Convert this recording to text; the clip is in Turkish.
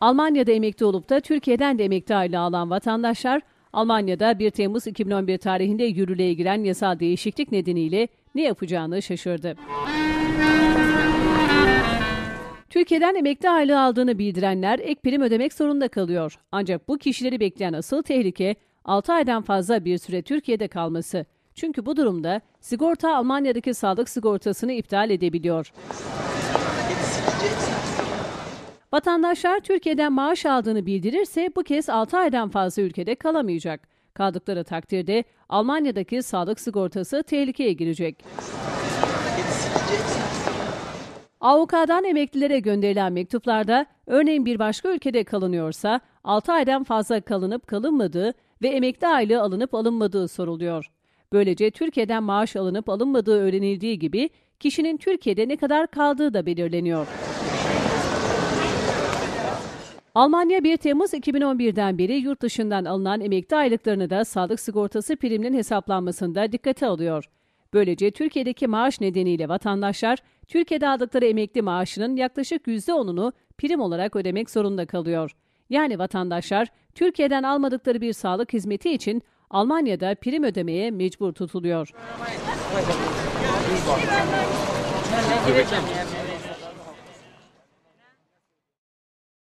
Almanya'da emekli olup da Türkiye'den de emekli aylığı alan vatandaşlar, Almanya'da 1 Temmuz 2011 tarihinde yürürlüğe giren yasal değişiklik nedeniyle ne yapacağını şaşırdı. Türkiye'den emekli aylığı aldığını bildirenler ek prim ödemek zorunda kalıyor. Ancak bu kişileri bekleyen asıl tehlike 6 aydan fazla bir süre Türkiye'de kalması. Çünkü bu durumda sigorta Almanya'daki sağlık sigortasını iptal edebiliyor. Vatandaşlar Türkiye'den maaş aldığını bildirirse bu kez 6 aydan fazla ülkede kalamayacak. Kaldıkları takdirde Almanya'daki sağlık sigortası tehlikeye girecek. AOK'dan emeklilere gönderilen mektuplarda örneğin bir başka ülkede kalınıyorsa 6 aydan fazla kalınıp kalınmadığı ve emekli aylığı alınıp alınmadığı soruluyor. Böylece Türkiye'den maaş alınıp alınmadığı öğrenildiği gibi kişinin Türkiye'de ne kadar kaldığı da belirleniyor. Almanya 1 Temmuz 2011'den beri yurt dışından alınan emekli aylıklarını da sağlık sigortası priminin hesaplanmasında dikkate alıyor. Böylece Türkiye'deki maaş nedeniyle vatandaşlar Türkiye'de aldıkları emekli maaşının yaklaşık %10'unu prim olarak ödemek zorunda kalıyor. Yani vatandaşlar Türkiye'den almadıkları bir sağlık hizmeti için Almanya'da prim ödemeye mecbur tutuluyor.